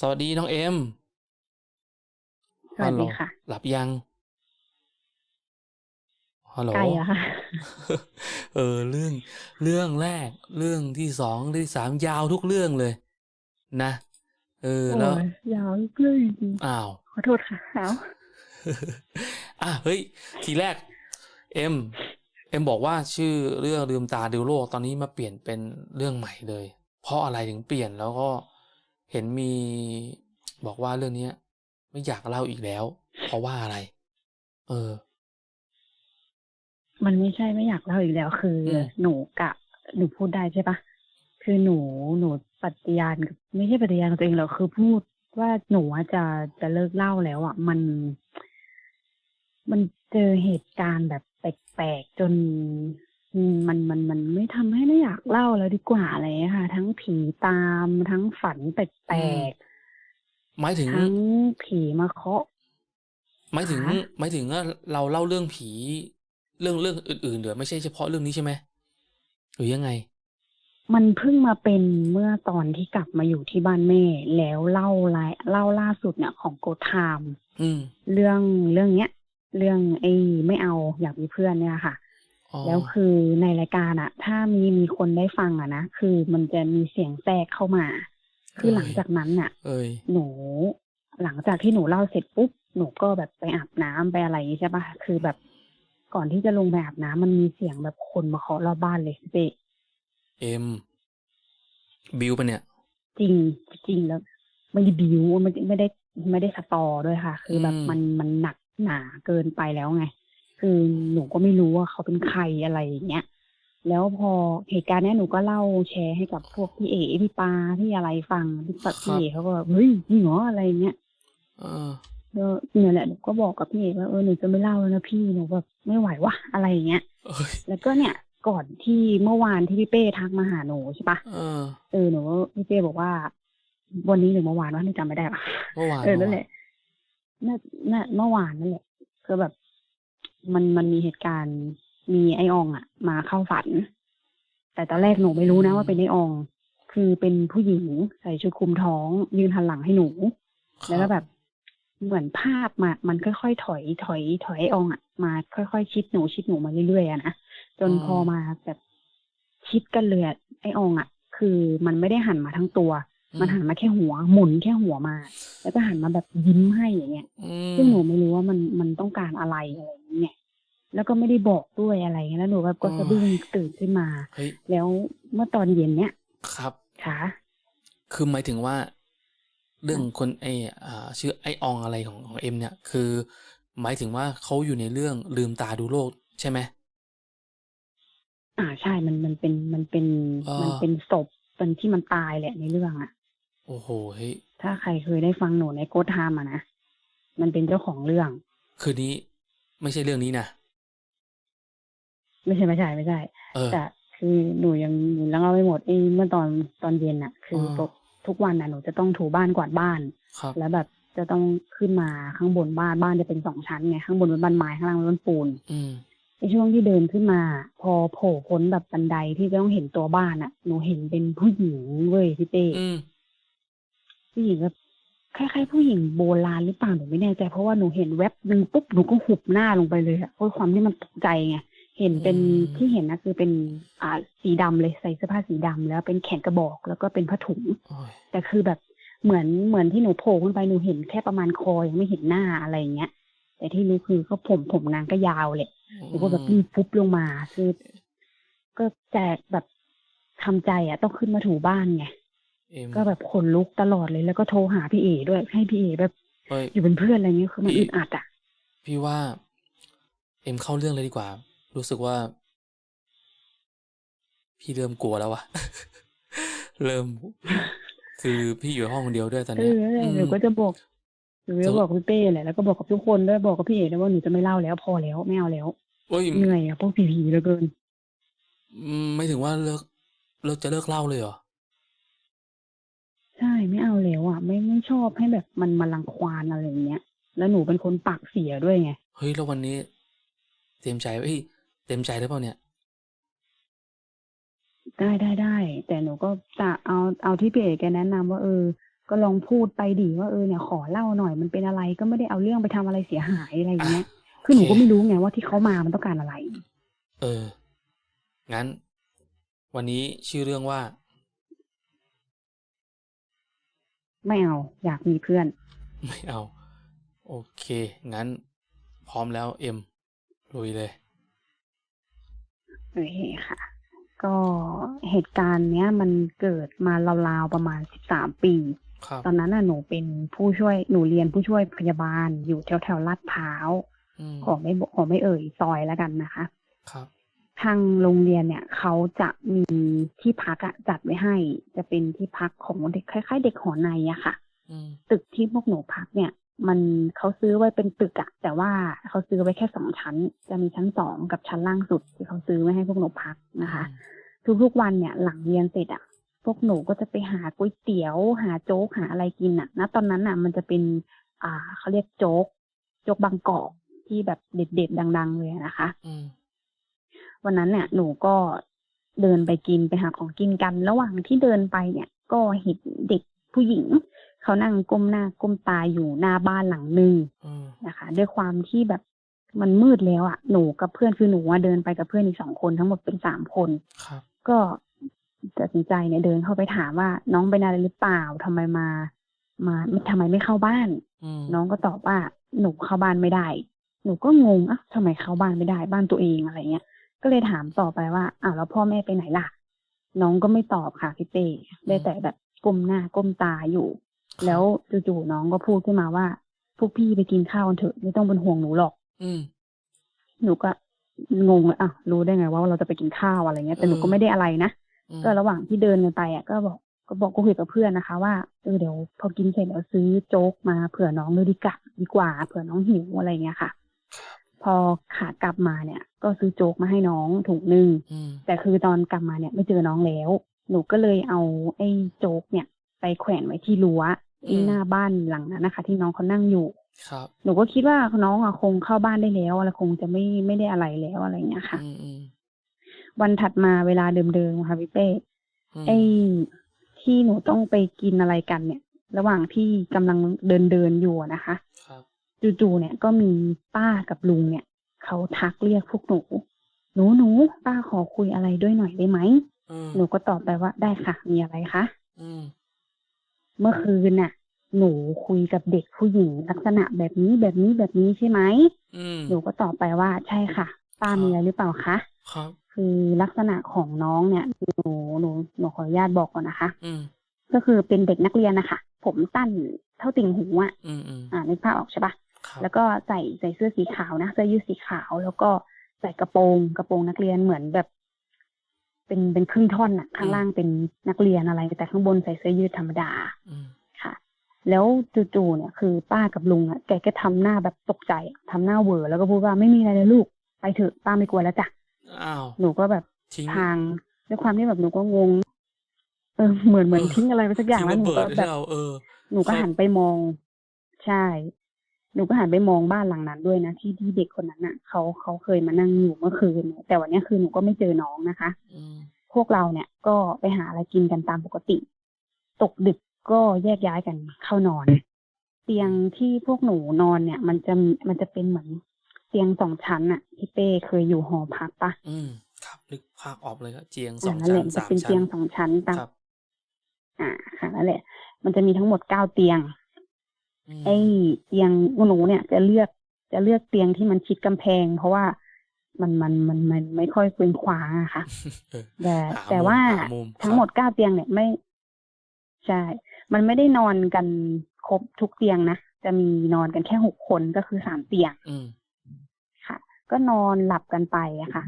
สวัสดีน้องเอ็มสวัสดีฮัลโหลค่ะ หลับยังฮัลโหลไกลอะค่ะ เออ เรื่อง เรื่องแรก เรื่องที่สองเรื่องที่สามยาวทุกเรื่องเลย นะ เออ แล้วโอ้ยยาวเลยจริงอ้าว ขอโทษค่ะเอาอะ เฮ้ย ทีแรก เอ็ม เอ็มบอกว่าชื่อเรื่องลืมตาดูโลกตอนนี้มาเปลี่ยนเป็นเรื่องใหม่เลย เพราะอะไรถึงเปลี่ยนแล้วก็ เห็นมีบอกว่าเรื่องเนี้ย ไม่อยากเล่าอีกแล้ว เพราะว่าอะไร เออ มันไม่ใช่ไม่อยากเล่าอีกแล้ว คืออหนูกะ หนูพูดได้ใช่ปะคือหนูหนูปฏิญาณไม่ใช่ปฏิญาณตัวเองหรอกคือพูดว่าหนูจะจะเลิกเล่าแล้ว อะ มัน มันเจอเหตุการณ์แบบแปลกๆจน มมันมันมันไม่ทำให้ไม่อยากเล่าแล้วดีกว่าอะไรอย่างเลยค่ะ ทั้งผีตามทั้งฝันแปลกหมายถึงๆทั้งผีมาเคาะหมายถึงค่ะหมายถึงว่าเราเล่าเรื่องผี เรื่องเรื่องอื่นๆเดี๋ยวไม่ใช่เฉพาะเรื่องนี้ใช่ไหมหรือยังไง มันเพิ่งมาเป็นเมื่อตอนที่กลับมาอยู่ที่บ้านแม่ แล้วเล่าลายเล่าล่าสุดเนี่ยของโกไทามอืมเรื่องเรื่องเนี้ย เรื่องไอ้ไม่เอาอยากมีเพื่อนเนี่ยค่ะอ๋อ แล้วคือในรายการอะถ้ามีมีคนได้ฟังอะนะคือมันจะมีเสียงแทรกเข้ามา คือหลังจากนั้นน่ะเอ้ยหนูหลังจากที่หนูเล่าเสร็จปุ๊บหนูก็แบบไปอาบน้ำไปอะไรอย่างงี้ใช่ปะคือแบบก่อนที่จะลงไปอาบน้ำมันมีเสียงแบบคนมาเคาะรอบบ้านเลยพี่เป้เอ็มบิวปะเนี่ย จริงจริงแล้วไม่ได้บิวไม่ได้ไม่ได้ไม่ได้สตอด้วยค่ะ คือแบบอืมมันมันหนักหนาเกินไปแล้วไง คือหนูก็ไม่รู้ว่าเขาเป็นใครอะไรอย่างเงี้ยแล้วพอเหตุการณ์เนี้ยหนูก็เล่าแชร์ให้กับพวกพี่เอ๋พี่ปาพี่อะไรฟังพี่ปัดพี่เอ๋เขาก็แบบเฮ้ยจริงเหรออะไรเงี้ยเออแล้วเนี่ยแหละหนูก็บอกกับพี่เอ๋ว่าเออหนูจะไม่เล่าแล้วนะพี่หนูแบบไม่ไหววะอะไรอย่างเงี้ยเอ้ยแล้วก็เนี่ยก่อนที่เมื่อวานที่พี่เป้ทักมาหาหนูใช่ปะเออเออหนูก็พี่เป้บอกว่า วันนี้หรือเมื่อวานว่าหนูจำไม่ได้ปะเมื่อวานเออนั่นแหละน่าน่าเมื่อวานนั่นแหละคือแบบ มันมันมีเหตุการณ์มีไออองอะมาเข้าฝัน แต่ตอนแรกหนูไม่รู้นะว่าเป็นไอออง คือเป็นผู้หญิงใส่ชุดคลุมท้อง ยืนหันหลังให้หนูครับแล้วก็แบบเหมือนภาพมา มันค่อยๆถอย ถอย ถอยไออองอะมา ค่อยๆชิดหนูชิดหนูมาเรื่อยๆอะนะจนพอมาแบบชิดกันเลยอะไออองอะคือมันไม่ได้หันมาทั้งตัว มันหันมาแค่หัว หมุนแค่หัวมา แล้วก็หันมาแบบยิ้มให้อย่างเงี้ยอืมซึ่งหนูไม่รู้ว่ามันมันต้องการอะไรอะไรอย่างเงี้ยแล้วก็ไม่ได้บอกด้วยอะไรเงี้ยแล้วหนูแบบก็สะดุ้งตื่นขึ้นมาเฮ้ยแล้วเมื่อตอนเย็นเนี้ยครับค่ะคือหมายถึงว่า เรื่องคนไออ่าชื่อไออองอะไรของของเอ็ม เนี่ย คือ หมายถึงว่าเขาอยู่ในเรื่องลืมตาดูโลกใช่ไหมอ่าใช่มันมันเป็นมันเป็นอ่ามัมันเป็นศพเป็นที่มันตายแหละในเรื่องอะ โอ้โหเฮ้ยถ้าใครเคยได้ฟังหนูในโกดไทม์อะนะ มันเป็นเจ้าของเรื่อง คืนนี้ไม่ใช่เรื่องนี้นะ ไม่ใช่ไม่ใช่ไม่ใช่เออ แต่คือหนูยังหนูยังเล่าไม่หมดไอ้เมื่อตอนตอนเย็นอะคือออปกทุกวันน่ะหนูจะต้องถูบ้านกวาดบ้าน ครับ แล้วแบบจะต้องขึ้นมาข้างบนบ้านบ้านจะเป็นสองชั้นไงข้างบนเป็นบ้านไม้ข้างล่างเป็นบ้านปูนอืมในช่วงที่เดินขึ้นมา พอโผล่พ้นแบบบันไดที่จะต้องเห็นตัวบ้านอะหนูเห็นเป็นผู้หญิงเว้ยพี่เต้ อืม ผู้หญิงแบบคล้ายๆผู้หญิงโบราณหรือเปล่าหนูไม่แน่ใจเพราะว่าหนูเห็นแวบหนึ่งปุ๊บหนูก็หุบหน้าลงไปเลยอะเพราะความที่มันตกใจไงเห็นเป็นอืมที่เห็นนะคือเป็นอ่าสีดำเลยใส่เสื้อผ้าสีดำแล้วเป็นแขนกระบอกแล้วก็เป็นผ้าถุงโอ้ยแต่คือแบบเหมือนเหมือนที่หนูโผล่ขึ้นไปหนูเห็นแค่ประมาณคอยังไม่เห็นหน้าอะไรอย่างเงี้ย แต่ที่รู้คือก็ผมผมนางก็ยาวเลยหนูก็แบบรีบฟุบลงมาคือก็แจกแบบทำใจอะต้องขึ้นมาถูบ้านไงเอ็ม ก็แบบขนลุกตลอดเลยแล้วก็โทรหาพี่เอด้วยให้พี่เอแบบเฮ้ยอยู่เป็นเพื่อนอะไรเงี้ยคือมันพี่อึดอัดอะ พี่ว่า เอ็มเข้าเรื่องเลยดีกว่า รู้สึกว่า พี่เริ่มกลัวแล้ววะเริ่ม คือพี่อยู่ห้องคนเดียวด้วยตอนเอเนี้ยอนั่นแหละอืมหนูก็จะบอกหนูจะบอกพี่เป้แหละแล้วก็บอกกับทุกคนด้วยบอกกับพี่เอด้วยว่าหนูจะไม่เล่าแล้วพอแล้วไม่เอาแล้วโอ้ยเหนื่อยอะพวกผีๆเหลือเกินอืมไม่ถึงว่าเลิกเลิกจะเลิกเล่าเลยเหรอ ไม่ไม่ชอบให้แบบมันมารังควานอะไรอย่างเงี้ย แล้วหนูเป็นคนปากเสียด้วยไง เฮ้ยแล้ววันนี้ เต็มใจเอ้ยเต็มใจหรือเปล่าเนี่ย ได้ได้ได้แต่หนูก็จะเอาเอาที่พี่เอกแกแนะนำว่าเออ ก็ลองพูดไปดิว่าเออเนี่ยขอเล่าหน่อยมันเป็นอะไรก็ไม่ได้เอาเรื่องไปทำอะไรเสียหายอะไรอย่างเงี้ยคือหนูก็ไม่รู้ไงว่าที่เขามามันต้องการอะไร เออ งั้น วันนี้ชื่อเรื่องว่า ไม่เอา อยากมีเพื่อน ไม่เอา โอเค งั้น พร้อมแล้วเอ็มลุยเลยโอเคค่ะ ก็เหตุการณ์เนี้ย มันเกิดมาราวๆประมาณสิบสามปีครับตอนนั้นน่ะหนูเป็นผู้ช่วยหนูเรียนผู้ช่วยพยาบาลอยู่แถวแถวๆลาดพร้าวอืมขอไม่บอกขอไม่เอ่ยซอยแล้วกันนะคะ ครับ ทางโรงเรียนเนี่ยเขาจะมีที่พักอะจัดไว้ให้ จะเป็นที่พักของเด็กคล้าย ๆ เด็กหอในอะค่ะอืมตึกที่พวกหนูพักเนี่ย มันเขาซื้อไว้เป็นตึกอะแต่ว่าเขาซื้อไว้แค่สองชั้น จะมีชั้นสองกับชั้นล่างสุด ที่เขาซื้อไว้ให้พวกหนูพักนะคะ ทุกๆวันเนี่ยหลังเรียนเสร็จอะพวกหนูก็จะไปหาก๋วยเตี๋ยว หาโจ๊กหาอะไรกินอะณตอนนั้นอะมันจะเป็น อ่าเขาเรียกโจ๊กโจ๊กบางกอกที่แบบเด็ดๆดัง ๆ เลยอะนะคะอืม วันนั้นเนี่ยหนูก็เดินไปกินไปหาของกินกัน ระหว่างที่เดินไปเนี่ย ก็เห็นเด็กผู้หญิงเขานั่งก้มหน้าก้มตาอยู่หน้าบ้านหลังหนึ่งอืมนะคะ ด้วยความที่แบบมันมืดแล้วอะ่ะหนูกับเพื่อนคือหนูอะเดินไปกับเพื่อนอีกสองคนทั้งหมดเป็นสามคนครับก็ตัดสินใจเนี่ยเดินเข้าไปถามว่า น้องเป็นอะไรหรือเปล่าทำไมมา มาทำไมไม่เข้าบ้านอืมน้องก็ตอบว่าหนูเข้าบ้านไม่ได้ หนูก็งงอะทำไมเข้าบ้านไม่ได้บ้านตัวเองอะไรเงี้ย ก็เลยถามต่อไปว่าอ้าวแล้วพ่อแม่ไปไหนล่ะ น้องก็ไม่ตอบค่ะพี่เต้ได้แต่แบบก้มหน้าก้มตาอยู่ แล้วจู่ๆน้องก็พูดขึ้นมาว่า พวกพี่ไปกินข้าวกันเถอะไม่ต้องเป็นห่วงหนูหรอก อืมหนูก็งงเลยอะรู้ได้ไงว่าเราจะไปกินข้าวอะไรเงี้ยแต่หนูก็เออไม่ได้อะไรนะอืมก็ระหว่างที่เดินกันไปอะก็บอกก็บอกก็คุยกับเพื่อนนะคะ ว่าเออเดี๋ยว พอกินเสร็จเดี๋ยวซื้อโจ๊กมาเผื่อน้องด้วยดีกว่าดีกว่าเผื่อน้องหิวอะไรเงี้ยค่ะ พอขากลับมาเนี่ย ก็ซื้อโจ๊กมาให้น้องถุงหนึ่งอืมแต่คือตอนกลับมาเนี่ยไม่เจอน้องแล้ว หนูก็เลยเอาไอ้โจ๊กเนี่ย ไปแขวนไว้ที่รั้วที่หน้าบ้านหลังนั้นนะคะ ที่น้องเขานั่งอยู่ ครับ หนูก็คิดว่าน้องอะคงเข้าบ้านได้แล้วอะไรคงจะไม่ไม่ได้อะไรแล้วอะไรเงี้ยค่ะอืมอืมวันถัดมาเวลาเดิมๆค่ะพี่เป้มไอ้ที่หนูต้องไปกินอะไรกันเนี่ย ระหว่างที่กำลังเดินเดินๆอยู่อะนะคะครับ จู่ๆเนี่ยก็มีป้ากับลุงเนี่ยเขาทักเรียกพวกหนู หนูหนูป้าขอคุยอะไรด้วยหน่อยได้ไหมอืมหนูก็ตอบไปว่าได้ค่ะ มีอะไรคะอืมเมื่อคืนน่ะ หนูคุยกับเด็กผู้หญิงลักษณะแบบนี้แบบนี้แบบนี้ใช่ไหมอืมหนูก็ตอบไปว่าใช่ค่ะ ป้าครับมีอะไรหรือเปล่าคะครับคือลักษณะของน้องเนี่ยหนูหนูหนูขออนุญาตบอกก่อนนะคะ อืมก็คือเป็นเด็กนักเรียนนะคะผมสั้นเท่าติ่งหูอะอืมอืมอ่านึกภาพออกใช่ปะครับ แล้วก็ใส่ใส่เสื้อสีขาวนะเสื้อยืดสีขาว แล้วก็ใส่กระโปรงกระโปรงนักเรียนเหมือนแบบ เป็นเป็นครึ่งท่อนอะข้างล่างเป็นนักเรียนอะไร แต่ข้างบนใส่เสื้อยืดธรรมดาอืมค่ะ แล้วจู่ๆเนี่ยคือป้ากับลุงอะแกก็ทำหน้าแบบตกใจอะทำหน้าเหวอแล้วก็พูดว่าไม่มีอะไรเลยลูก ไปเถอะป้าไม่กลัวแล้วจ้ะอ้าวหนูก็แบบทิ้งทางด้วยความที่แบบหนูก็งงเออเหมือนเหมือนเออทิ้งอะไรไปสักอย่างแล้วหนูทิ้งระก็เบิดแบให้บเราเออหนูก็ครับหันไปมอง ใช่ หนูก็หันไปมองบ้านหลังนั้นด้วยนะที่ที่เด็กคนนั้นน่ะเขาเขาเคยมานั่งอยู่เมื่อคืนเนี่ยแต่วันเนี้ยคือหนูก็ไม่เจอน้องนะคะอืมพวกเราเนี่ยก็ไปหาอะไรกินกันตามปกติ ตกดึกก็แยกย้ายกันเข้านอน เตียงที่พวกหนูนอนเนี่ย มันจะมันจะเป็นเหมือนเตียงสองชั้นอะที่เป้เคยอยู่หอพักปะอืมครับนึกภาพออกเลยครับเจียงสอ่าองนั่นแหชั้นละมันจะสามเป็นชั้เตียนงสองชั้นตามครับอ่าค่ะนั่นแหละ มันจะมีทั้งหมดเก้าเตียงอืม ไอ้เตียงหนูเนี่ยจะเลือกจะเลือกเตียงที่มันชิดกำแพง เพราะว่ามันมันมันมันไม่ค่อยเคว้งคว้างอะค่ะเออแต่หาแต่มุมว่าหามุมทั้งหมดเก้าเตียงเนี่ยไม่ใช่ มันไม่ได้นอนกันครบทุกเตียงนะ จะมีนอนกันแค่หกคนก็คือสามเตียงอืมค่ะ ก็นอนหลับกันไปอะค่ะ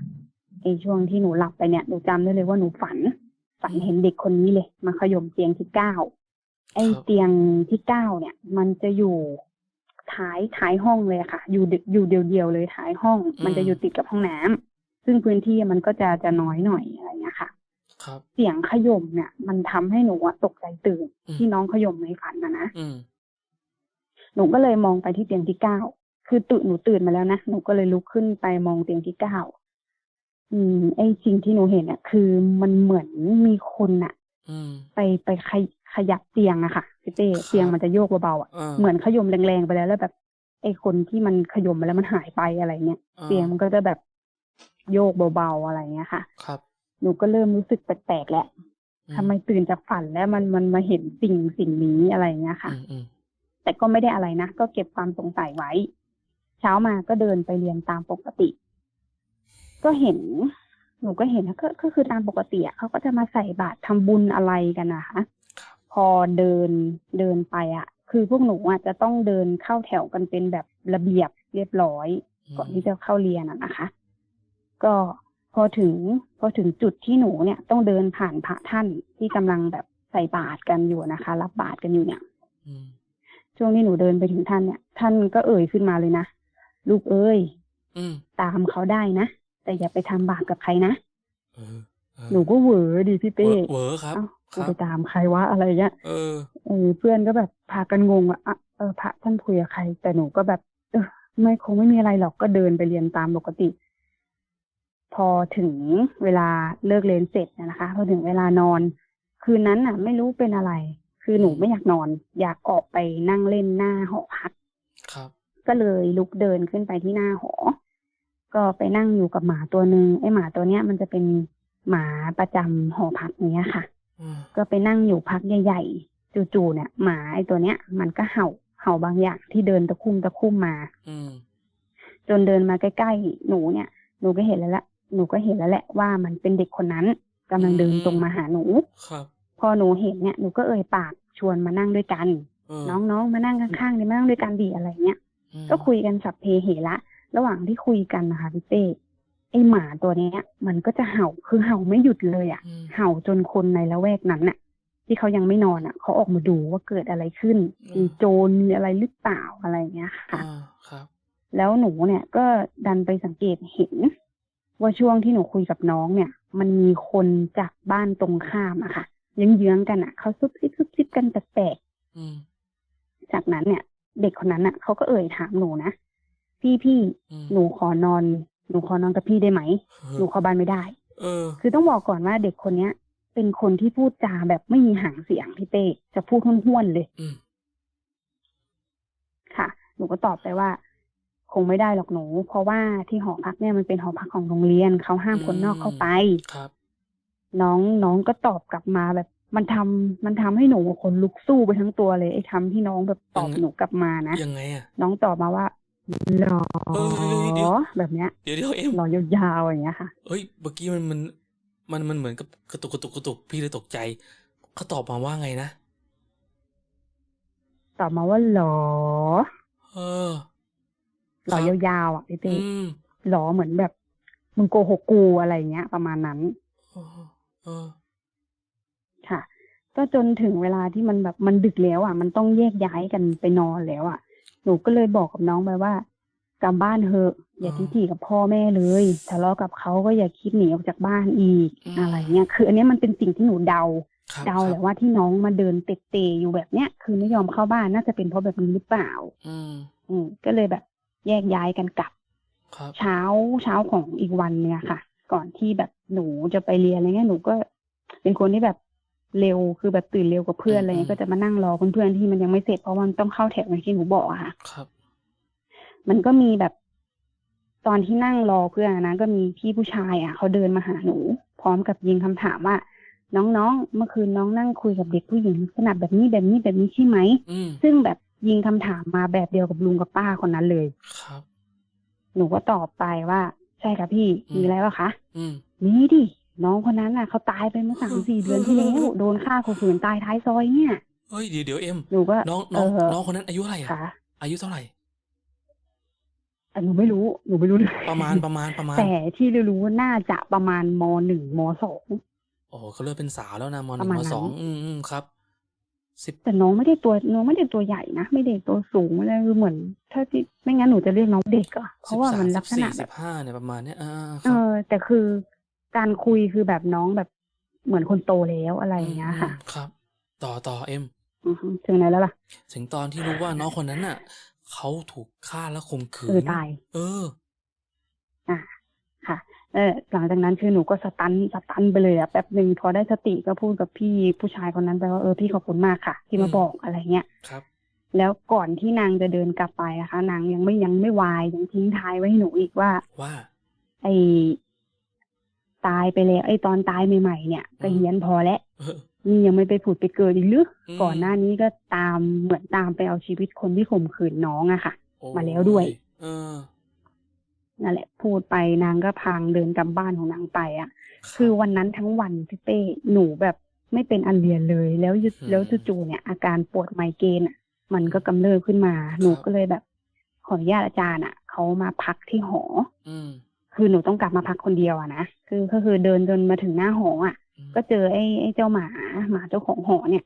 ไอ้ช่วงที่หนูหลับไปเนี่ยหนูจำได้เลยว่าหนูฝัน ฝันเห็นเด็กคนนี้เลย มาขย่มเตียงที่เก้า ไอ้ครับเตียงที่เก้าเนี่ย มันจะอยู่ท้ายท้ายห้องเลยอะค่ะ อยู่เดอยู่เดียวๆเลยท้ายห้อง มันจะอยู่ติดกับห้องน้ำซึ่งพื้นที่มันก็จะจะน้อยหน่อยอะไรเงี้ยค่ะ ครับ เสียงขย่มเนี่ย มันทำให้หนูอะตกใจตื่นอืมที่น้องขย่มในฝันนะนะอืมหนูก็เลยมองไปที่เตียงที่เก้าคือตื่นหนูตื่นมาแล้วนะหนูก็เลยลุกขึ้นไปมองเตียงที่เก้าอืมไอ้สิ่งที่หนูเห็นอะคือมันเหมือนมีคนอะอืมไปไปขย ขขยับเตียงอะค่ะพี่เต้เตียงมันจะโยกเบาๆอะอ่าเหมือนขยมแรงๆไปแล้วแล้วแบบไอ้คนที่มันขยมไปแล้วมันหายไปอะไรเงี้ยอ่าเตียงมันก็จะแบบโยกเบาๆอะไรเงี้ยค่ะ ครับ หนูก็เริ่มรู้สึกแปลกๆแล้วอืทำไมตื่นจากฝันแล้วมันมันมาเห็นสิ่งสิ่งนี้อะไรเงี้ยค่ะอืมอืมแต่ก็ไม่ได้อะไรนะ ก็เก็บความสงสัยไว้ เช้ามาก็เดินไปเรียนตามปกติ ก็เห็น หนูก็เห็นนะก็ก็คือตามปกติอะเขาก็จะมาใส่บาตรทำบุญอะไรกันนะคะครับ พอเดินเดินไปอะคือพวกหนูอะจะต้องเดินเข้าแถวกันเป็นแบบระเบียบเรียบร้อย ก่อนที่จะเข้าเรียนอะนะคะ ก็พอถึงพอถึงจุดที่หนูเนี่ยต้องเดินผ่านพระท่านที่กำลังแบบใส่บาตรกันอยู่นะคะ รับบาตรกันอยู่เนี่ยอืมช่วงที่หนูเดินไปถึงท่านเนี่ย ท่านก็เอ่ยขึ้นมาเลยนะลูกเอ้ยอืมตามเขาได้นะแต่อย่าไปทำบาปกับใครนะเออเออหนูก็เหวอดีพี่เวเป้อร์เวอร์ครับเอ้าค กูรับไปตามใครวะอะไรเงี้ยเออเออเพื่อนก็แบบพากันงงว่าอะเออพระท่านคุยกับใคร แต่หนูก็แบบ เออ ไม่คงไม่มีอะไรหรอกก็เดินไปเรียนตามปกติ พอถึงเวลาเลิกเรียนเสร็จเนยนะคะพอถึงเวลานอน คืนนั้นน่ะ ไม่รู้เป็นอะไร คือหนูไม่อยากนอน อยากออกไปนั่งเล่นหน้าหอพักครับ ก็เลยลุกเดินขึ้นไปที่หน้าหอ ก็ไปนั่งอยู่กับหมาตัวหนึ่งไอ้หมาตัวเนี้ย มันจะเป็นหมาประจำหอพักเนี้ยค่ะอืม ก็ไปนั่งอยู่พักใหญ่ๆจู่ๆเนี่ยหมาไอ้ตัวเนี้ย มันก็เห่าเห่าบางอย่างที่เดินตะคุ่มตะคุ่มมาอืมจนเดินมาใกล้ๆหนูเนี่ย หนูก็เห็นแล้วละหนูก็เห็นแล้วแหละว่ามันเป็นเด็กคนนั้นกำลังเดินตรงมาหาหนูครับพอหนูเห็นเนี่ยหนูก็เอ่ยปากชวนมานั่งด้วยกันเออน้องๆมานั่งข้างๆดิมานั่งด้วยกันดีอะไรเงี้ยอืมก็คุยกันสัพเพเหระระหว่างที่คุยกันนะคะพี่เป้ ไอหมาตัวเนี้ย มันก็จะเห่าคือเห่าไม่หยุดเลยอะ่ะอืมเห่าจนคนในละแวกนั้นน่ะ ที่เขายังไม่นอนอะ เขาออกมาดูว่าเกิดอะไรขึ้นมีโจรมีอะไรหรือเปล่าอะไรเงี้ยค่ะอ่าครับ แล้วหนูเนี่ยก็ดันไปสังเกตเห็น ว่าช่วงที่หนูคุยกับน้องเนี่ย มันมีคนจากบ้านตรงข้ามอะค่ะเยื้องๆกันอะเขาซุบซิบซุบซิบกันแปลกๆอืมจากนั้นเนี่ย เด็กคนนั้นน่ะเขาก็เอ่ยถามหนูนะพี่พี่อืมหนูขอนอน หนูขอนอนกับพี่ได้ไหมเออหนูเข้าบ้านไม่ได้ เออ คือต้องบอกก่อนว่าเด็กคนเนี้ย เป็นคนที่พูดจาแบบไม่มีหางเสียงพี่เต้จะพูดห้วนๆเลยอืมค่ะ หนูก็ตอบไปว่า คงไม่ได้หรอกหนู เพราะว่าที่หอพักเนี่ยมันเป็นหอพักของโรงเรียนเขาห้ามคนนอกเข้าไป ครับ น้องน้องก็ตอบกลับมาแบบมันทำมันทำให้หนูคนลุกสู้ไปทั้งตัวเลยไอ้ทำที่น้องแบบตอบยังไง หนูกลับมานะยังไงอะ น้องตอบมาว่า หรอเออเดี๋ยว แบบเนี้ยเดี๋ยวเดี๋ยวเอ็มหรอยาวๆอย่างเงี้ยค่ะ เอ้ยเมื่อกี้มันมันมันมันเหมือนกับกระตุกกระตุกกระตุกพี่เลยตกใจเขาตอบมาว่าไงนะตอบมาว่าหรอเออหรอยาวๆอะพี่อืเต้มหรอเหมือนแบบ มึงโกหกกูอะไรเงี้ย ประมาณนั้น เออเออค่ะ ก็จนถึงเวลาที่มันแบบมันดึกแล้วอะ มันต้องแยกย้ายกันไปนอนแล้วอะ หนูก็เลยบอกกับน้องไปว่ากลับบ้านเถอะ อย่าอ่าทิฐิกับพ่อแม่เลยทะเลาะกับเขาก็อย่าคิดหนีออกจากบ้านอีกอืมอะไรเงี้ยคืออันเนี้ยมันเป็นสิ่งที่หนูเดาครับเดาคแหรับละว่าที่น้องมาเดินเตะเตะอยู่แบบเนี้ยคือไม่ยอมเข้าบ้านน่าจะเป็นเพราะแบบนี้หรือเปล่า อืมอืมก็เลยแบบแยกย้ายกันกลับครับเช้าเช้าของอีกวันเนี่ยค่ะ ก่อนที่แบบหนูจะไปเรียนอะไรเงี้ยหนูก็เป็นคนที่แบบ เร็วคือแบบตื่นเร็วกว่าเพื่อนอะไรเงี้ยก็จะมานั่งรอเพื่อนๆที่มันยังไม่เสร็จเพราะว่ามันต้องเข้าแถวอย่างที่หนูบอกอะค่ะครับ มันก็มีแบบตอนที่นั่งรอเพื่อนอะนะก็มีพี่ผู้ชายอะเขาเดินมาหาหนู พร้อมกับยิงคำถามว่าน้องๆ เมื่อคืนน้องนั่งคุยกับเด็กผู้หญิงลักษณะแบบนี้แบบนี้แบบนี้ใช่ไหมอืมซึ่งแบบยิงคำถามมาแบบเดียวกับลุงกับป้าคนนั้นเลย ครับ หนูก็ตอบไปว่า ใช่ค่ะพี่อืมมีอะไรวะคะอืมนี่ดิ น้องคนนั้นน่ะเขาตายไปเมื่อสามสี่เดือนที่แล้วโดนฆ่าข่มขืนตายท้ายซอยเนี่ยเฮ้ยเดี๋ยวเดี๋ยวเอ็มหนูก็น้องเอน้องอน้องคนนั้นอายุเท่าไหร่อะค่ะอายุเท่าไหร่อะหนูไม่รู้หนูไม่รู้เลยประมาณประมาณประมาณ แต่ที่รู้ว่าน่าจะประมาณมหนึ่งมสองโอ้โหเขาเริ่มเป็นสาวแล้วนะมหปนึ่ระงมาณมนั้นสองอืมอืมครับสิบแต่น้องไม่ได้ตัวน้องไม่ได้ตัวใหญ่นะไม่ได้ตัวสูงอะไรคือเหมือน ถ้าที่ไม่งั้นหนูจะเรียกน้องเด็กอะเพราะว่ามันลักษณะสิบแบสี่สิบบห้าเนี่ยประมาณเนี้ยอ่าคเอรับอแต่คือ การคุยคือแบบน้องแบบเหมือนคนโตแล้วอะไรอย่างเงี้ยค่ะมครับ ต่อต่อเอ็มอือฮึถึงไหนแล้วล่ะ ถึงตอนที่รู้ว่าน้องคนนั้นน่ะเขาถูกฆ่าและข่มขืเออนตาย เออ อะค่ะเออหลังจากนั้นคือหนูก็สตันสตันไปเลยอะแป๊บหนึ่งพอได้สติก็พูดกับพี่ผู้ชายคนนั้นไปว่าเออพี่ขอบคุณมากค่ะ ที่มาอืมบอกอะไรเงี้ยครับ แล้วก่อนที่นางจะเดินกลับไปอะคะ นางยังไม่ยังไม่วายยังทิ้งท้ายไว้ให้หนูอีกว่าว่า ไอ้ ตายไปแล้วไอ้ตอนตายใหม่ๆเนี่ยก็อืมเฮี้ยนพอแล้วเออนี่ยังไม่ไปผุดไปเกิดอีกหรืออืมก่อนหน้านี้ก็ตามเหมือนตามไปเอาชีวิตคนที่ข่มขืนน้องอะค่ะโอ้มาแล้วด้วยเออนั่นแหละ พูดไปนางก็พางเดินกลับบ้านของนางไปอะรับคือวันนั้นทั้งวันพี่เป้หนูแบบไม่เป็นอันเรียนเลย แล้วยุอืมแล้วจู่ๆเนี่ย อาการปวดไมเกรนอะมันก็กำเริบขึ้นมา หนูครับก็เลยแบบขออนุญาตอาจารย์อะเขามาพักที่หออืม คือหนูต้องกลับมาพักคนเดียวอะนะคือก็คือเดินจนมาถึงหน้าหออะอืมก็เจอไอ้ไอ้เจ้าหมาหมาเจ้าของหอเนี่ย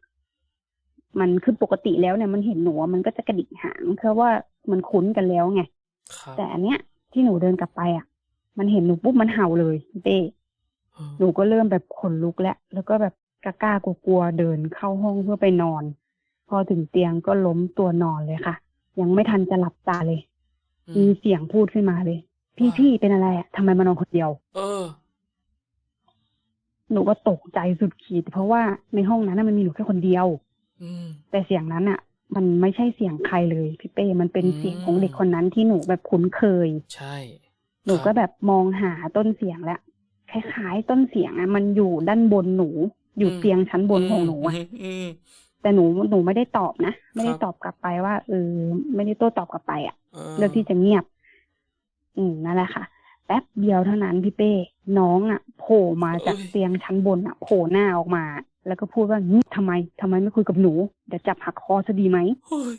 มันคือปกติแล้วเนี่ยมันเห็นหนูอะมันก็จะกระดิกหางเพราะว่ามันคุ้นกันแล้วไงครับแต่อันเนี้ยที่หนูเดินกลับไปอะ มันเห็นหนูปุ๊บมันเห่าเลยพี่เป้เออหนูก็เริ่มแบบขนลุกแล้วแล้วก็แบบกล้ากล้ากลัวๆเดินเข้าห้องเพื่อไปนอน พอถึงเตียงก็ล้มตัวนอนเลยค่ะ ยังไม่ทันจะหลับตาเลยอืมีมเสียงพูดขึ้นมาเลย พี่ว่าพี่เป็นอะไรอะทำไมมานอนคนเดียว เออ หนูก็ตกใจสุดขีด เพราะว่าในห้องนั้นน่ะมันมีหนูแค่คนเดียว อืม แต่เสียงนั้นอะ มันไม่ใช่เสียงใครเลย พี่เป้ มันเป็นอืมเสียงของเด็กคนนั้นที่หนูแบบคุ้นเคย ใช่ หนูก็ครับแบบมองหาต้นเสียงแล้วคล้ายๆต้นเสียงอะ มันอยู่ด้านบนหนู อยู่เตียงชั้นบนของหนูอะมอืมแต่หนูหนูไม่ได้ตอบนะ ไม่ได้ครับตอบกลับไปว่าเออไม่ได้โต้ตอบกลับไปอะเออเลือกที่จะเงียบ อืมนั่นแหละค่ะ แป๊บเดียวเท่านั้นพี่เป้ น้องอะโผล่มาจากเตียงชั้นบนอะโผล่หน้าออกมา แล้วก็พูดว่าหึทำไมทำไมไม่คุยกับหนูเดี๋ยวจับหักคอซะดีไหมเฮ้ย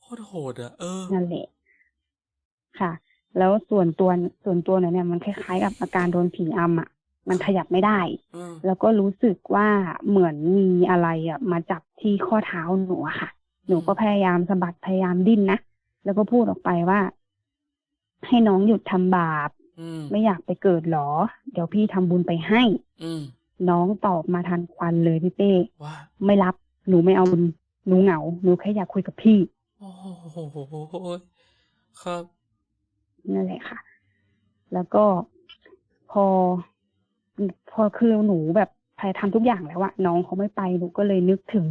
โคตรโหดอะเออนั่นแหละค่ะ แล้วส่วนตัวส่วนตัวหนูเนี่ยมันคล้ายๆกับอาการโดนผีอำอะมันขยับไม่ได้เออแล้วก็รู้สึกว่าเหมือนมีอะไรอะมาจับที่ข้อเท้าหนูอะค่ะ หนูก็พยายามสะบัดพยายามดิ้นนะ แล้วก็พูดออกไปว่า ให้น้องหยุดทำบาปอืมไม่อยากไปเกิดหรอ เดี๋ยวพี่ทำบุญไปให้ อืมน้องตอบมาทันควันเลยพี่เป้ว่าไม่รับหนูไม่เอาบุญหนูเหงาหนูแค่อยากคุยกับพี่ โอ้โหครับนั่นแหละค่ะ แล้วก็พอ พอคือหนูแบบพยทำทุกอย่างแล้วอะน้องเขาไม่ไปหนูก็เลยนึกถึง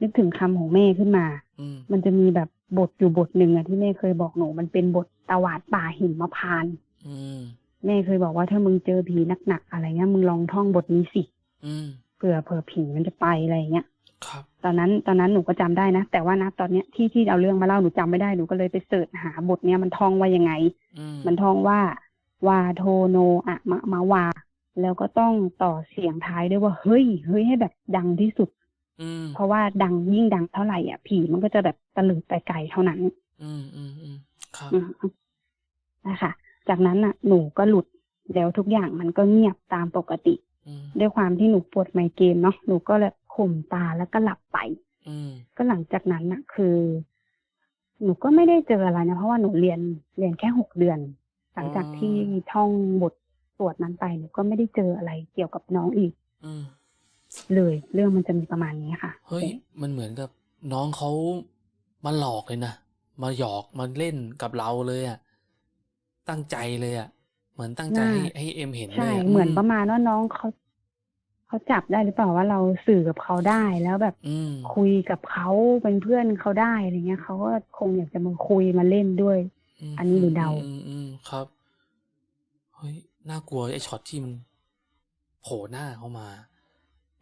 นึกถึงคำของแม่ขึ้นมาอืมมันจะมีแบบ บทอยู่บทหนึ่งอะที่แม่เคยบอกหนู มันเป็นบทตวาดป่าหิมมะพานต์อืมแม่เคยบอกว่าถ้ามึงเจอผีหนักๆอะไรเงี้ยมึงลองท่องบทนี้สิอืมเผื่อเผื่อผีมันจะไปอะไรเงี้ยครับ ตอนนั้นตอนนั้นหนูก็จำได้นะ แต่ว่านะตอนเนี้ยที่ที่เอาเรื่องมาเล่าหนูจำไม่ได้หนูก็เลยไปเสิร์ชหาบทเนี้ยมันท่องว่ายังไงอืมมันท่องว่าวาโทโนอะมะมาวา แล้วก็ต้องต่อเสียงท้ายด้วยว่า เฮ้ย เฮ้ยให้แบบดังที่สุดอืม เพราะว่าดังยิ่งดังเท่าไหร่อะผีมันก็จะแบบตะลึงไปไกลเท่านั้น อืมอืมอืมครับอืมนะคะจากนั้นอะ หนูก็หลุดแล้วทุกอย่างมันก็เงียบตามปกติอืมด้วยความที่หนูปวดไมเกรนเนาะหนูก็แบบข่มตาแล้วก็หลับไปอืมก็หลังจากนั้นน่ะ คือ หนูก็ไม่ได้เจออะไรนะเพราะว่าหนูเรียนเรียนแค่หกเดือน หลังจากที่ท่องบทสวดนั้นไปหนูก็ไม่ได้เจออะไรเกี่ยวกับน้องอีกอืม เลย เรื่องมันจะมีประมาณนี้ค่ะ เฮ้ย มันเหมือนกับน้องเขามาหลอกเลยนะ มาหยอกมาเล่นกับเราเลยอะ ตั้งใจเลยอะ เหมือนตั้งใจให้น่าให้เอ็มเห็นเลใช่ยอะเหมือนประมาณว่าน้องเขาเขาจับได้หรือเปล่าว่าเราสื่อกับเขาได้แล้วแบบอืมคุยกับเขาเป็นเพื่อนเขาได้อะไรเงี้ยเขาก็คงอยากจะมาคุยมาเล่นด้วยมอันนี้หนูเดาอืมอืมครับเฮ้ยน่ากลัวไอ้ช็อตที่มันโผล่หน้าเข้ามา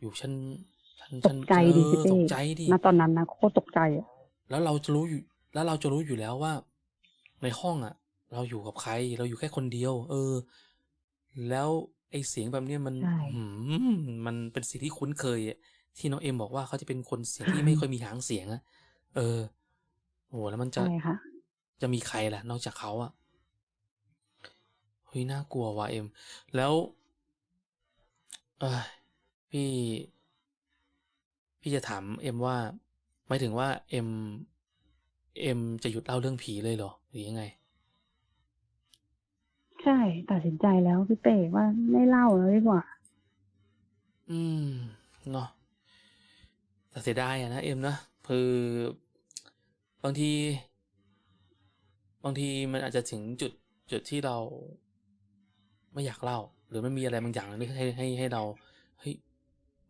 อยู่ชั้นชั้นตชั้นกใจดิเอพี่อเต้ตกใจดิณตอนนั้นนะโคตรตกใจอะแล้วเราจะรู้อยู่ แล้วเราจะรู้อยู่แล้วว่า ในห้องอะ เราอยู่กับใคร เราอยู่แค่คนเดียว เออ แล้วไอ้เสียงแบบเนี้ยมันใช่หืมมันเป็นสิ่งที่คุ้นเคยอะที่น้องเอ็มบอกว่าเขาจะเป็นคนเสียงที่ไม่ค่อยมีหางเสียงอะเออโอ้แล้วมันจะใช่ค่ะจะมีใครล่ะ นอกจากเขาอะเฮ้ยน่ากลัวว่ะเอ็ม แล้ว เอย พี่ พี่จะถามเอ็มว่าหมายถึงว่าเอ็มเอ็มจะหยุดเล่าเรื่องผีเลยเหรอ หรือยังไง ใช่ ตัดสินใจแล้วพี่เป้ว่าไม่เล่าแล้วดีกว่า อืมเนาะแต่เสียดายอะนะเอ็มนะคือบางที บางทีมันอาจจะถึงจุดจุดที่เรา ไม่อยากเล่า หรือมันมีอะไรบางอย่างที่ให้ให้ให้เราเฮ้ย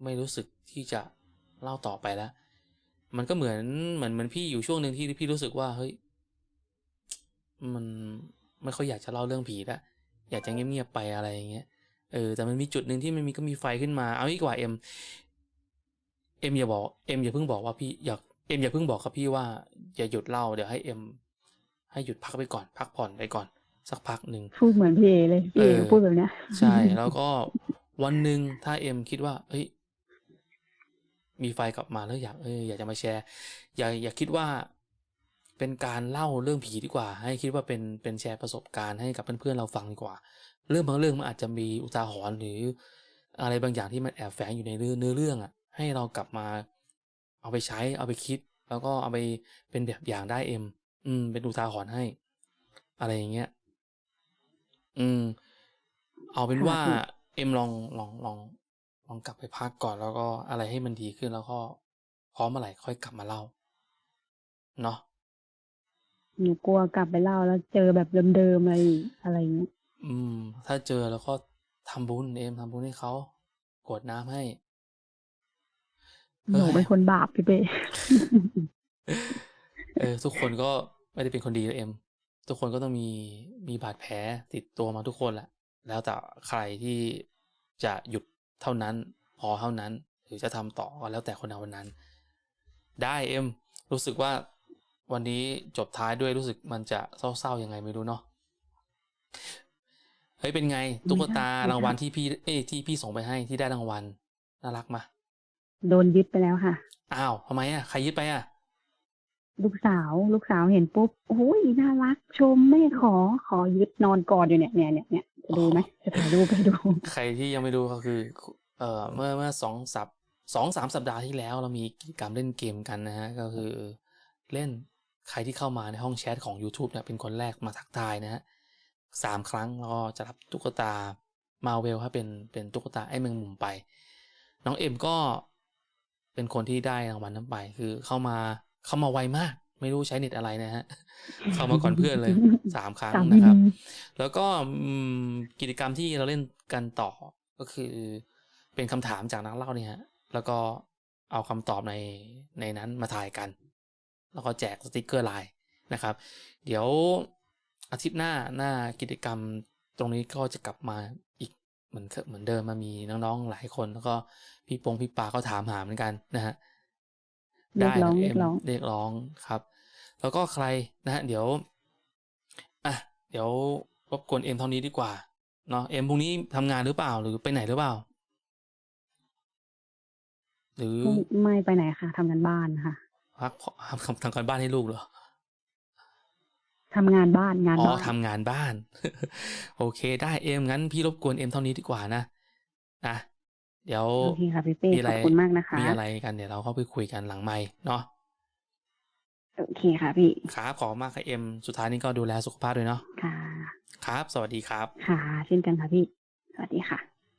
ไม่รู้สึกที่จะเล่าต่อไปแล้ว มันก็เหมือนเหมือนเหมือนพี่อยู่ช่วงหนึ่งที่พี่รู้สึกว่าเฮ้ยมันไม่ค่อยอยากจะเล่าเรื่องผีแล้วอยากจะเงียบๆไปอะไรอย่างเงี้ยเออแต่มันมีจุดหนึ่งที่มันมีก็มีไฟขึ้นมาเอาอีกว่าเอ็มเอ็มอย่าบอกเอ็มอย่าเพิ่งบอกว่าพี่อยากเอ็มอย่าเพิ่งบอกกับพี่ว่าอย่าหยุดเล่าเดี๋ยวให้เอ็มให้หยุดพักไปก่อน พักผ่อนไปก่อน สักพักหนึ่งพูดเหมือนพี่เอเลยพี่เอเออพูดแบบเนี้ยใช่แล้วก็วันหนึ่งถ้าเอ็มคิดว่า เฮ้ย มีไฟกลับมาแล้วอยากเอออยากจะมาแชร์ อย่าอย่าคิดว่าเป็นการเล่าเรื่องผีดีกว่า ให้คิดว่าเป็นเป็นแชร์ประสบการณ์ให้กับเพื่อนๆเราฟังดีกว่า เรื่องบางเรื่องมันอาจจะมีอุทาหรณ์หรืออะไรบางอย่างที่มันแอบแฝงอยู่ในเรื่องเนื้อเรื่องอะ ให้เรากลับมา เอาไปใช้เอาไปคิด แล้วก็เอาไปเป็นแบบอย่างได้เอ็ม อืม เป็นอุทาหรณ์ให้ อะไรอย่างเงี้ย อืม เอาเป็นว่าค่ะเอ็มลองลองลอง ลองกลับไปพักก่อนแล้วก็อะไรให้มันดีขึ้นแล้วก็พร้อมเมื่อไหร่ค่อยกลับมาเล่า เนาะหนูกลัวกลับไปเล่าแล้วเจอแบบเดิมๆอะไรอะไรอย่างเงี้ยอืม ถ้าเจอแล้วก็ทำบุญเอ็มทำบุญให้เขากรวดน้ำให้หนูเป็นคนบาปพี่เป้เออ ทุกคนก็ไม่ได้เป็นคนดีนะเอ็ม ทุกคนก็ต้องมีมีบาดแผลติดตัวมาทุกคนแหละแล้วแต่ใครที่จะหยุด เท่านั้น พอเท่านั้น หรือจะทำต่อก็แล้วแต่คนเอาวันนั้น ได้เอ็มรู้สึกว่าวันนี้จบท้ายด้วยรู้สึกมันจะเศร้าๆยังไงไม่รู้เนาะเฮ้ยเป็นไง ตุ๊กตารางวัลที่พี่เอ้ยที่พี่ส่งไปให้ที่ได้รางวัลน่ารักมาโดนยึดไปแล้วค่ะ อ้าวทำไมอะใครยึดไปอะ ลูกสาวลูกสาวเห็นปุ๊บโอ้ยน่ารักชมไม่ขอขอยึดนอนกอดอยู่เนี่ยเนี่ยเนี่ยเนี่ย จะดูไหมจะถ่ายรูปให้ดู ใครที่ยังไม่ดูก็คือ เอ่อเมื่อเมื่อสองสัปสองสามสัปดาห์ที่แล้วเรามีกิจกรรมเล่นเกมกันนะฮะ ก็คือเล่นใครที่เข้ามาในห้องแชทของ YouTube เนี่ยเป็นคนแรกมาทักทายนะฮะสามครั้งแล้วก็จะรับตุ๊กตามาเวลให้เป็นเป็นตุ๊กตาไอ้แมงมุมไป น้องเอ็มก็เป็นคนที่ได้รางวัลนั้นไป คือเข้ามาเข้ามาไวมาก ไม่รู้ใช้เน็ตอะไรนะฮะ เข้ามาก่อนเพื่อนเลยสามครั้งสามนะครับบินแล้วก็อืมกิจกรรมที่เราเล่นกันต่อก็คือเป็นคำถามจากนักเล่าเนี่ยฮะ แล้วก็เอาคำตอบในในนั้นมาถ่ายกัน แล้วก็แจกสติกเกอร์ไลน์นะครับ เดี๋ยวอาทิตย์หน้าหน้ากิจกรรมตรงนี้ก็จะกลับมาอีกเหมือนเหมือนเดิมมามีน้องๆหลายคน แล้วก็พี่ปงพี่ปาก็ถามหาเหมือนกันนะฮะ เรียกร้องนะเรียกร้องเรียกร้องครับ แล้วก็ใครนะฮะเดี๋ยวอะเดี๋ยวรบกวนเอ็มเท่านี้ดีกว่าเนาะเอ็มพรุ่งนี้ทำงานหรือเปล่าหรือไปไหนหรือเปล่า หรือไม่ไม่ไปไหนค่ะทำงานบ้านค่ะพักผ่อนทำทำการบ้านให้ลูกเหรอทำงานบ้านงานอ๋อบ้านทำงานบ้าน โอเค ได้เอ็มงั้นพี่รบกวนเอ็มเท่านี้ดีกว่านะนะ เดี๋ยวโอเคค่ะพี่เป้มีอะขไรอบคุณมากนะคะ มีอะไรกันเดี๋ยวเราเข้าไปคุยกันหลังไมค์เนาะโอเคค่ะพี่ครับขอบคุณมากครับเอ็มสุดท้ายนี้ก็ดูแลสุขภาพด้วยเนาะค่ะ ครับ สวัสดีครับ ค่ะ เช่นกันค่ะพี่ สวัสดีค่ะ